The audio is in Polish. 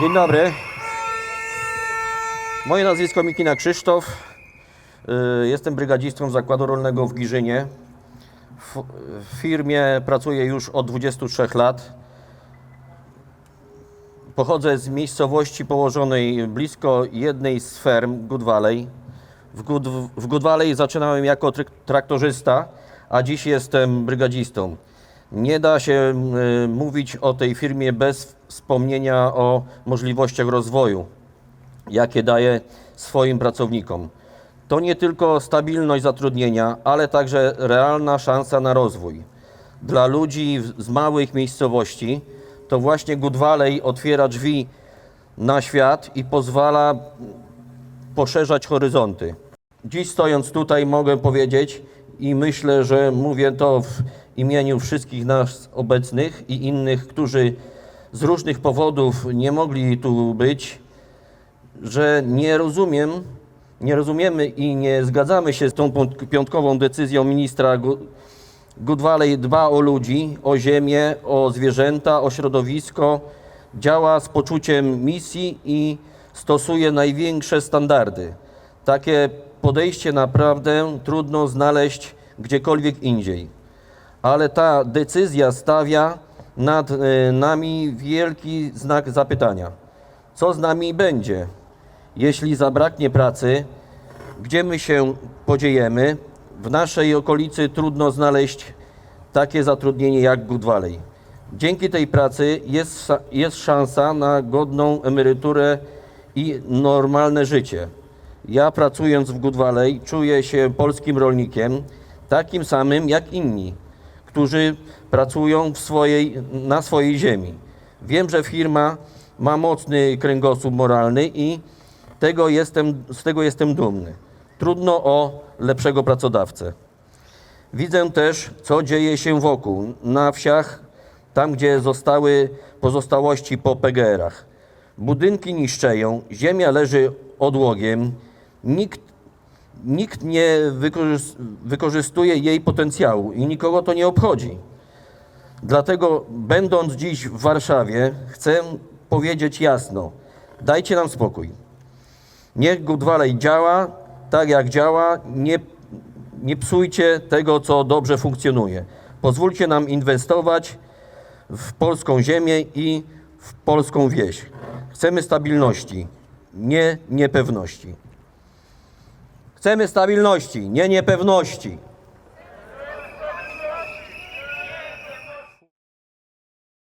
Dzień dobry. Moje nazwisko Mikina Krzysztof. Y, Jestem brygadzistą Zakładu Rolnego w Giżynie. W firmie pracuję już od 23 lat. Pochodzę z miejscowości położonej blisko jednej z ferm Good Valley. W Good, w Good Valley zaczynałem jako traktorzysta, a dziś jestem brygadzistą. Nie da się y, mówić o tej firmie bez wspomnienia o możliwościach rozwoju, jakie daje swoim pracownikom. To nie tylko stabilność zatrudnienia, ale także realna szansa na rozwój. Dla ludzi z małych miejscowości to właśnie Good Valley otwiera drzwi na świat i pozwala poszerzać horyzonty. Dziś stojąc tutaj mogę powiedzieć i myślę, że mówię to w imieniu wszystkich nas obecnych i innych, którzy z różnych powodów nie mogli tu być, że nie rozumiem, nie rozumiemy i nie zgadzamy się z tą piąt- piątkową decyzją ministra Gu- Good Valley dba o ludzi, o ziemię, o zwierzęta, o środowisko, działa z poczuciem misji i stosuje największe standardy. Takie podejście naprawdę trudno znaleźć gdziekolwiek indziej. Ale ta decyzja stawia nad e, nami wielki znak zapytania. Co z nami będzie, jeśli zabraknie pracy? Gdzie my się podziejemy? W naszej okolicy trudno znaleźć takie zatrudnienie jak Good Valley. Dzięki tej pracy jest, jest szansa na godną emeryturę i normalne życie. Ja pracując w Good Valley czuję się polskim rolnikiem, takim samym jak inni, którzy pracują swojej, na swojej ziemi. Wiem, że firma ma mocny kręgosłup moralny i tego jestem, z tego jestem dumny. Trudno o lepszego pracodawcę. Widzę też, co dzieje się wokół, na wsiach, tam gdzie zostały pozostałości po PGR-ach. Budynki niszczeją, ziemia leży odłogiem, nikt, nikt nie wykorzys- wykorzystuje jej potencjału i nikogo to nie obchodzi. Dlatego, będąc dziś w Warszawie, chcę powiedzieć jasno: dajcie nam spokój. Niech Good Valley działa tak, jak działa. Nie, nie psujcie tego, co dobrze funkcjonuje. Pozwólcie nam inwestować w polską ziemię i w polską wieś. Chcemy stabilności, nie niepewności. Chcemy stabilności, nie niepewności.